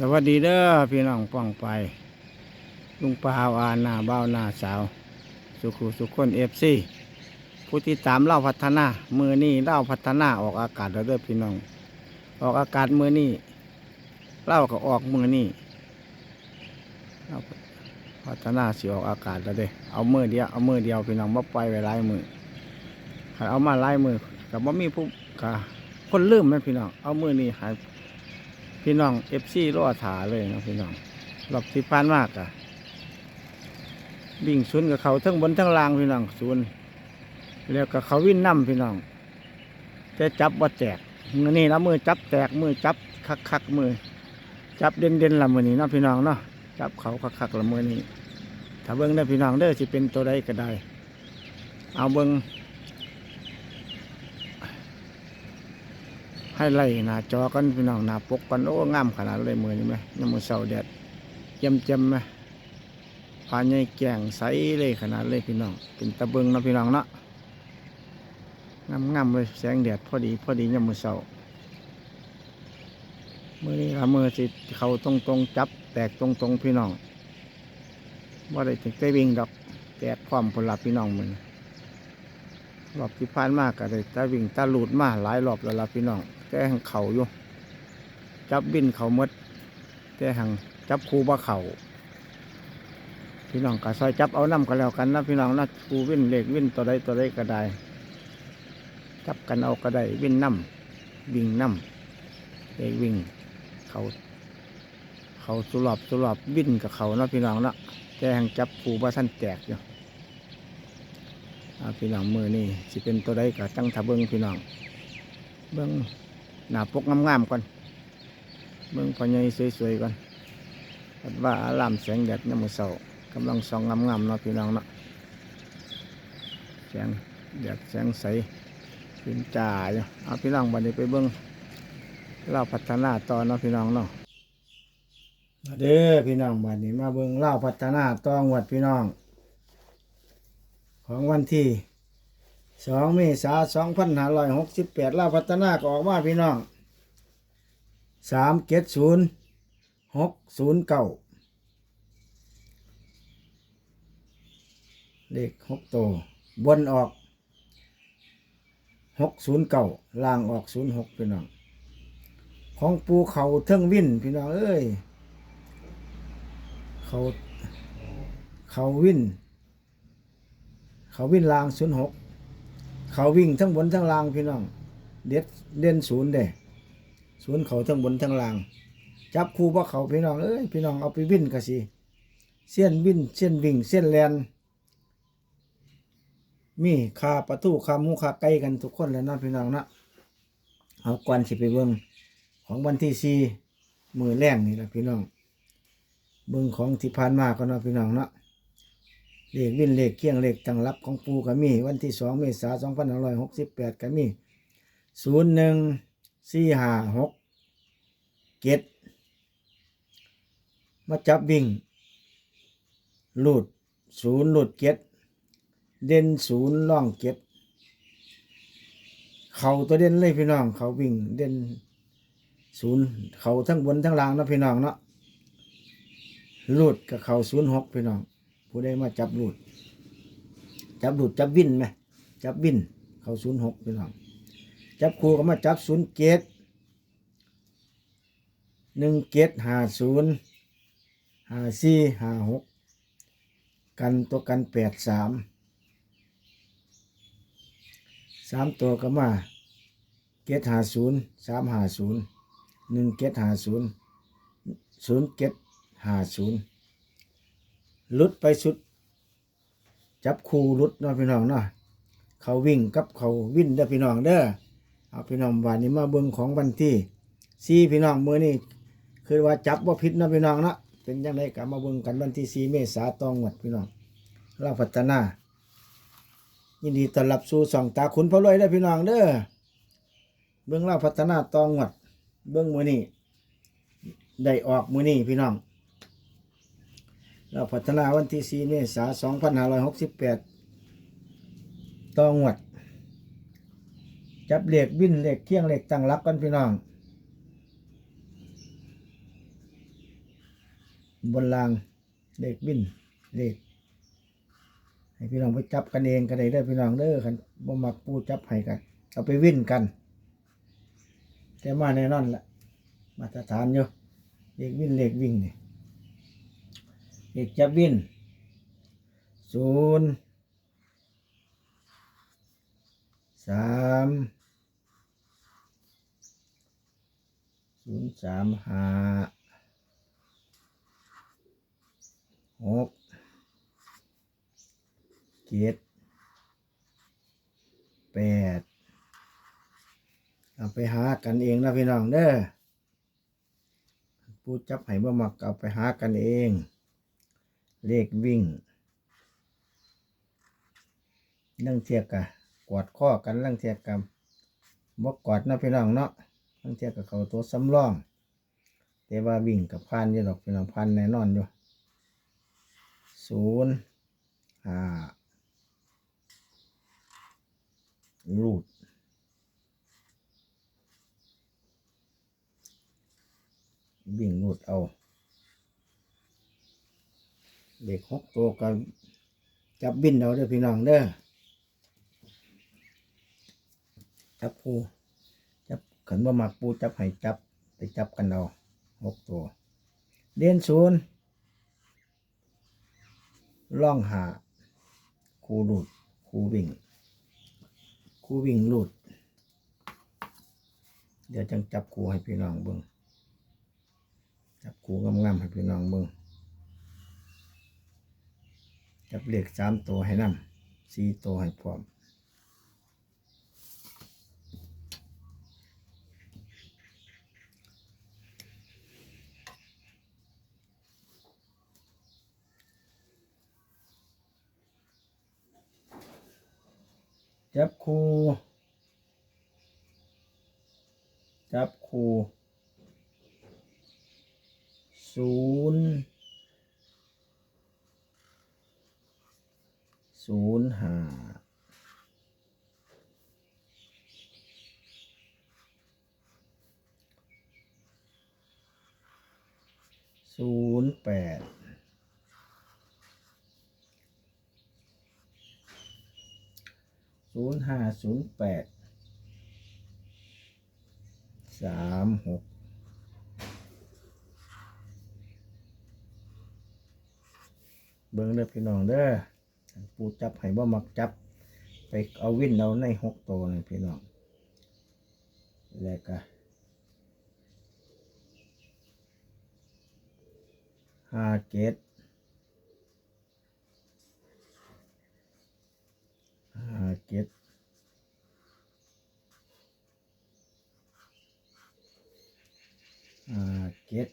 สวัสดีเด้อพี่น้องป้องไป ลุงปาวานาเบ้าหน้าสาว สุขุสุขคนเอฟซีผู้ที่ตามเล่าพัฒนา มือนี่เล่าพัฒนาออกอากาศแล้วเด้อพี่น้อง ออกอากาศมือนี่เล่าก็ออกมือนี่เล่าพัฒนาสิออกอากาศแล้วเด้อเอามือเดียวเอามือเดียวพี่น้องมาปล่อยไว้หลายมือถ้าเอามาหลายมือกับว่ามีผู้กะคนลืมไหมพี่น้องเอามือนี่หาย พี่น้องเอฟซีรอถาเลยนะพี่น้องรอบที่ผ่านมากอะวิ่งศูนย์กับเขาทั้งบนทั้งล่างพี่น้องศูนย์แล้วกับเขาวิ่งน้ำพี่น้องแต่จับว่าแตกนี่ละมือจับแตกมือจับคักคักมือ จับเด่นเด่นละมือนี้นะพี่น้องเนาะจับเขาคักคักละมือนี้ถ้าเบิ้งได้พี่น้องเด้อสิเป็นตัวใดก็ได้ เอาเบิ้ง ให้ไล่หน้าจอกันพี่น้องหน้าปกกันโอ้งามขนาดเลยมือนี่ไหมน้ำมือเสาแดดเยี่ยมเจยมไหมพาใหญ่แก่งใสเลยขนาดเลยพี่น้องเป็นตะเบิงเนาะพี่น้องเนาะงามงามเลยแสงแดดพอดีพอดียามมือเสามือนี้ละมือสิเขาตรงตรงๆจับ แตกตรงตรงๆพี่น้องว่าได้ถึงได้วิ่งดอก แตกความผลลัพธ์พี่น้องมือน รอบที่ผ่านมากก็ได้ตาวิ่งตาหลุดมาหลายรอบแล้วล่ะพี่น้องแต่หังเข่าอยู่ จับบินเขามดแต่หังจับคูบ่เขาพี่น้องก็ซอยจับเอาน้ำกันแล้วกันนะพี่น้องนะคูวิ่นเล็กวิ่นตัวใดตัวใดก็ได้ จับกันเอาก็ได้วิ่นน้ำวิ่งน้ำเล็กวิ่งเขาเขาสุรอบสุรอบวิ่นกับเขานะพี่น้องนะแต่หังจับคูบ่ท่านแตกอยู่ พี่น้องมือนี่สิเป็นตัวใดก็ตั้งทะเบิ้งพี่น้อง เบิ้งหน้าปกงามๆก่อน เบิ้งพอใหญ่สวยๆก่อนว่าอารามแสงแดดยามมื้อเช้ากำลังส่องงามๆเนาะพี่น้องเนาะแสงแดดแสงใสขึ้นจ่าอยู่เอาพี่น้องบัดนี้ไปเบิ้งเล่าพัฒนาต่อเนาะพี่น้องเนาะเด้อพี่น้องบัดนี้มาเบิ้งเล่าพัฒนาต่องวดพี่น้อง ของวันที่สองเมษาสองพันห้าร้อยหกสิบแปดลาวพัฒนาก็ออกมาพี่น้องสามเจ็ดศูนย์หกศูนย์เก้าเลขหกโตบนออกหกศูนย์เก้าล่างออกศูนย์หกพี่น้อง ของปูเขาเทิงวินพี่น้องเอ้ยเขาเขาวิน เขาวินลางศูนย์หกเขาวิ่งทั้งบนทั้งล่างพี่น้อง เด็ดเด่นศูนย์เด้ศูนย์เขาทั้งบนทั้งล่าง จับคู่ว่าเขาพี่น้องเอ้ยพี่น้องเอาไปวิ่นก็สิเส้นวิ่นเส้นวิ่งเส้นแลนมีคาประตูคาหมูคาไก่กันทุกคนแล้วนะพี่น้องนะเอาก่อนสิไปเบิ่งของวันที่สี่มือแรงนี่แหละพี่น้องเบิ่งของที่ผ่านมาก็นาะพี่น้องเนาะ เลขวินเลขเคียงเลขตั้งรับของปูก็มี วันที่สองเมษาสองพันห้าร้อยหกสิบแปดก็มีศูนย์หนึ่งสี่ห้าหกเจ็ดมาจับวิ่งหลูดศูนย์หลูดเจ็ดเด่นศูนย์ล่องเจ็ดเขาตัวเด่นเลยพี่น้อง เขาวิ่งเด่นศูนย์เขาทั้งบนทั้งล่างนะพี่น้องเนาะลูดกับเขาศูนย์หกพี่น้อง ผู้ใดมาจับหลุดจับหลุดจับวินไหมจับวิน เขาศูนย์หกพี่น้องจับครูก็มาจับศูนย์เกตหนึ่งเกตห้าศูนย์ห้าสี่ห้าหกกันตัวกันแปดสามสามตัวก็มาเกตห้าศูนย์สามห้าศูนย์หนึ่งเกตห้าศูนย์ศูนย์เกตห้าศูนย์ ลุดไปสุด จับคูลุดเนาะพี่น้องเนาะเขาวิ่งกับเขาวิ่นเด้อพี่น้องเด้อเอาพี่น้องวันนี้มาเบิ่งของวันที่สี่พี่น้องมือนี่คือว่าจับว่าผิดเนาะพี่น้องเนาะเป็นยังไงกันมาเบิ่งกันวันที่สี่เมษาตองหมดพี่น้องเราพัฒนายินดีต้อนรับสู่สองตาขุนพระรวยเด้อพี่น้องเด้อเบิ่งเราพัฒนาตองหมดเบิ่งมือนี่ได้ออกมือนี่พี่น้อง เราพัฒนาวันที่ 4 เมษายน2568ต่องวด จับเหล็กวิ่นเหล็กเที่ยงเหล็กตั้งรับกันพี่น้อง บนรางเหลขวินเหลขให้พี่น้องไปจับกันเองกันได้เด้อพี่น้องเด้อคันบ่มักปูจับให้กัน เอาไปวิ่นกัน แต่มาแน่นอนละมาตรฐานอยู่เหลขวินเหลขวิ่งเนี่ย เลขจับวินศูนย์สามศูนย์สามห้าหกเจ็ดแปดเอาไปหากันเองนะพี่น้องเด้อผู้จับให้บ่มักเอาไปหากันเอง เลขวิ่งเรื่งเทียกกะกอดข้อกันเรื่งเทียกกันบ่กอดนะพี่น้องเนาะเรื่งเทียกกับเขาตัวสำรอง แต่ว่าวิ่งกับพันอยู่ดอกพี่น้องพันแน่นอนอยู่ศูนย์ห้ารูดวิ่งรูดเอา เด็กหกตัวก็จับบินเอาเด้อพี่น้องเด้อจับปูจับขันว่ามักปูจับให้จับไปจับกันเอาหกตัว เด่นศูนย์ล่องหาคูรูดคูวิ่งคูวิ่งรูดเดี๋ยวจังจับคูให้พี่น้องเบิ่งจับคูงามๆให้พี่น้องเบิ่ง จับเลขสามตัวให้นำสี่ตัวให้พร้อมจับคูจับคูศูนย์ ศูนย์ห้าศูนย์แปดศูนย์ห้าศูนย์แปดสามหกเบิ้งเด้อพี่น้องเด้อ ปูจับให้บ่มักจับ ไปเอาวินเอาในหกตัวนี่พี่น้องแล้วก็ห้าเกตห้าเกตห้าเกต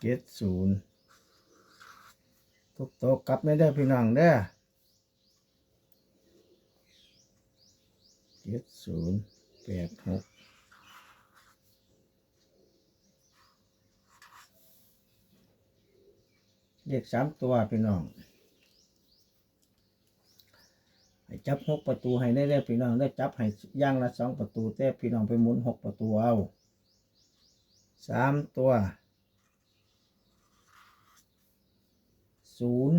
เจ็ดศูนย์ทุกโตะกลับไม่ได้พี่น้องเด้อเจ็ดศูนย์แปดหกเลขสามตัวพี่น้องให้จับหกประตูให้ได้เลยพี่น้องได้จับให้ย่างละสองประตูแต่พี่น้องไปหมุนหกประตูเอาสามตัว ศูนย์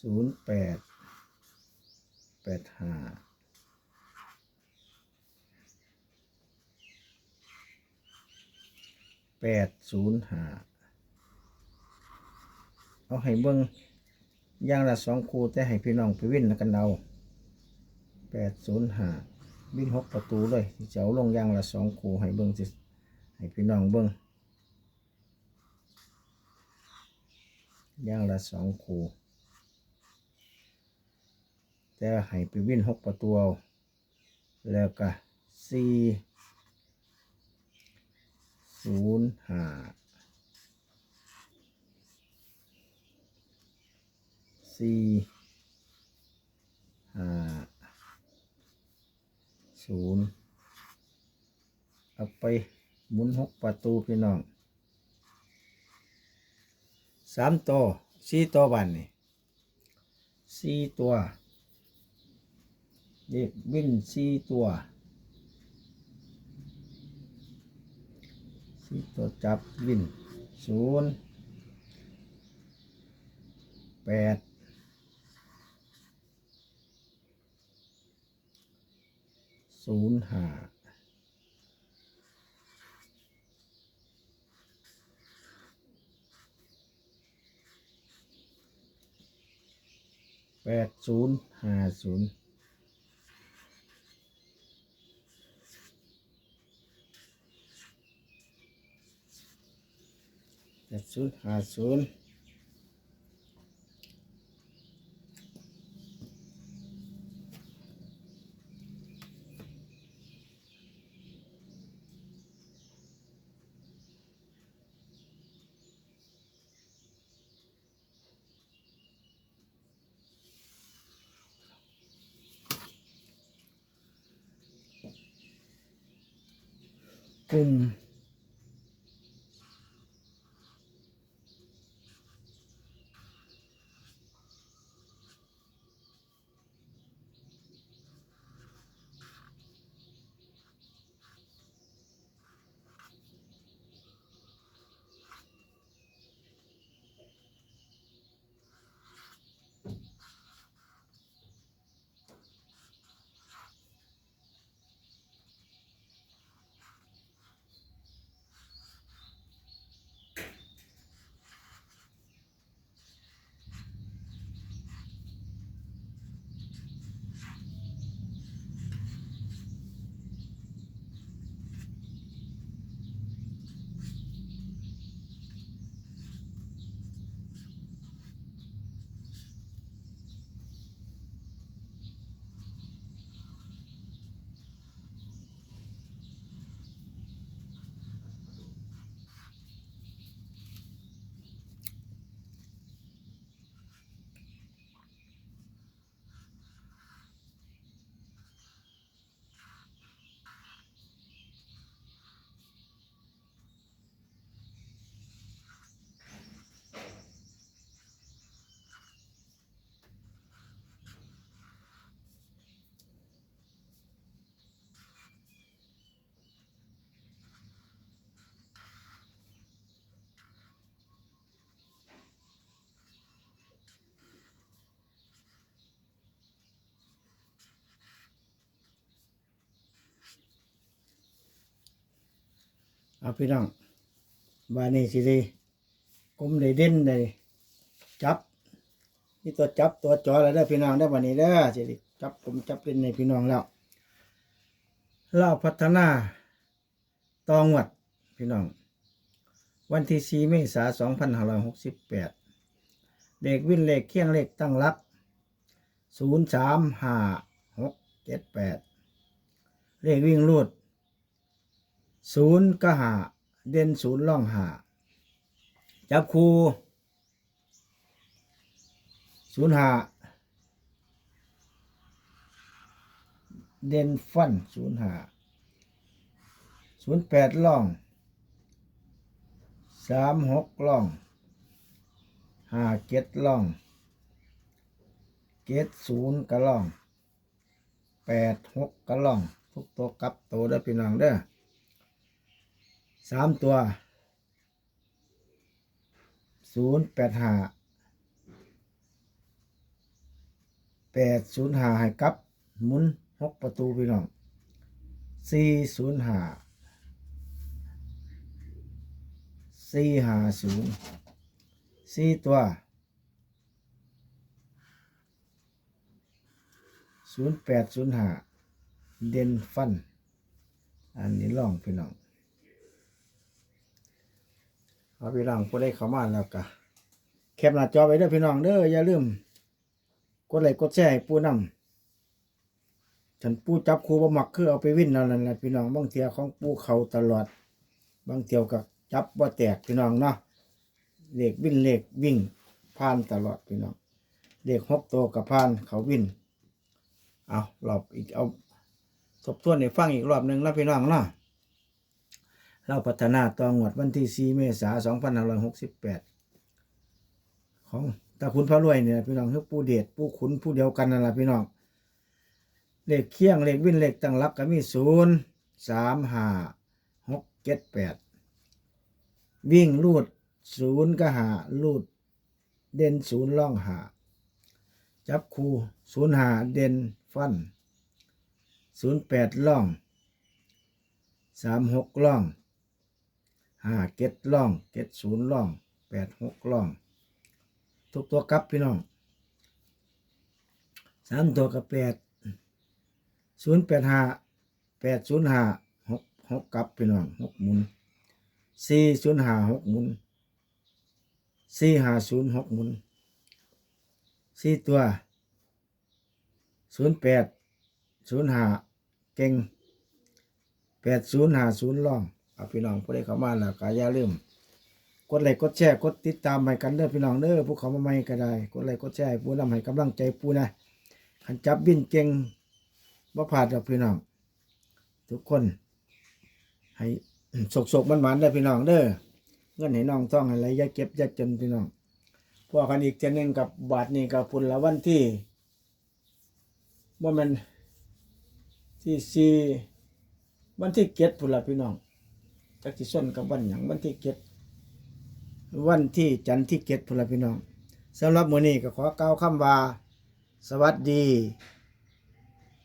ศูนย์แปดแปดห้าแปดศูนย์ห้าเอาให้เบิ้งอย่างละสองคู่แต่ให้พี่น้องไปวิ่นกันเอาแปดศูนย์ห้าวิ่นหกประตูเลยจะเอาลงอย่างละสองคู่ให้เบิ้งสิ ให้พี่น้องเบิ้งย่างละสองคูแต่ให้ไปวิ่นหกประตูเอาแล้วก็สี่ศูนย์ห้าสี่ห้าศูนย์เอาไป หมุนหกประตูพี่น้องสามตัวสี่ตัวบันนี่สี่ตัวเด็กวิ่นสี่ตัวสี่ตัวจับวิ่นศูนย์แปดศูนย์ห้า ปดศูนย์ห้าศูนย์แปดศูนย์ห้าศูนย์ กลุ่ม เอาพี่น้องบานี่สิดีกลมได้เด่นได้จับนี่ตัวจับตัวจอแล้วเด้พี่น้องได้บานนี้เด้สิดีจับผมจับเป็นในพี่น้องแล้วเราพัฒนาตองวัดพี่น้อง วันที่4เมษายน2568เด็กวิ่นเลขเคียงเลขตั้งรับ0 3 5 6 7 8เลขวิ่งรูด ศูนย์ก็หาเด่นศูนย์ล่องหาจับคูศูนย์หาเด่นฟันศูนย์หาศูนย์แปดล่องสามหกล่องห้าเจ็ดล่องเจ็ดศูนย์กะล่องแปดหกกะล่องทุกตัวกับตัวเด้พี่น้องเด้อ สามตัวศูนย์แปดห้าแปดศูนย์ห้าให้กับหมุนหกประตูพี่น้องสี่ศูนย์ห้าสี่ห้าศูนย์สี่ตัวศูนย์แปดศูนย์ห้าเด่นฟัน อันนี้ลองพี่น้อง เอาพี่น้องผู้ได้เข้ามาแล้วก็แคปหน้าจอไว้เด้อพี่น้องเด้ออย่าลืมกดไลค์กดแชร์ให้ปูนำฉันปูจับครูบ่มักคือเอาไปวิ่นนั่นแหละพี่น้องบางเทียของปูเขาตลอด บางเที่ยวก็จับบ่แตกพี่น้องเนาะเลขวิ่นเลขวิ่งผ่านตลอดพี่น้องเลขหกตัวกับผ่านเขาวิ่นเอารอบอีกเอาทบทวนให้ฟังอีกรอบหนึ่งแล้วพี่น้องเนาะ เราพัฒนาต่องวดวันที่ 4 เมษายน2568 ของตาคุณพระรวยเนี่ยพี่น้องคือผู้เดชผู้ขุนผู้เดียวกันนั่นแหละพี่น้องเลขเคียงเลขวินเลขตั้งหลักก็มีศูนย์สามหกเจ็ดแปดวิ่งรูดศูนย์ก็หารูด เด่นศูนย์ล่องหาจับคูศูนย์หาเด่นฟันศูนย์แปดล่องสามหกล่อง ห้าเก็ดล่องเก็ดศูนย์ล่องแปดหกล่อง ทุกตัวกลับพี่น้องสามตัวกับแปดศูนย์แปดห้าแปดศูนย์ห้าหกหกกลับพี่น้องหกหมุนสี่ศูนย์ห้าหกหมุนสี่ห้าศูนย์หกหมุนสี่ตัวศูนย์แปดศูนย์ห้าเก่งแปดศูนย์ห้าศูนย์ล่อง พี่น้องผู้ใดเข้ามาแล้วก็อย่าลืมกดไลค์กดแชร์กดติดตามให้กันเด้อพี่น้องเด้อผู้เขามาใหม่ก็ได้กดไลค์กดแชร์ให้ผู้นำให้กำลังใจผู้นะขันจับบินเก่งบ่พลาดดอกพี่น้อง ทุกคน ให้สกสกมันหวานๆเด้พี่น้องเด้อเงินให้น้องต้องอะไรอย่าเก็บอย่าจนพี่น้องพวกกันอีกเจนึงกับบาทนี้กับพุ่นละวันที่บ่แม่นที่สี่วันที่เก็ดพุ่นละพี่น้อง จักสิส้นกับวันหยังวันที่เก็ดวันที่จันทร์ที่เก็ดพนละพี่น้องสำหรับมื้อนี้ก็ขอกล่าวคำว่า สวัสดี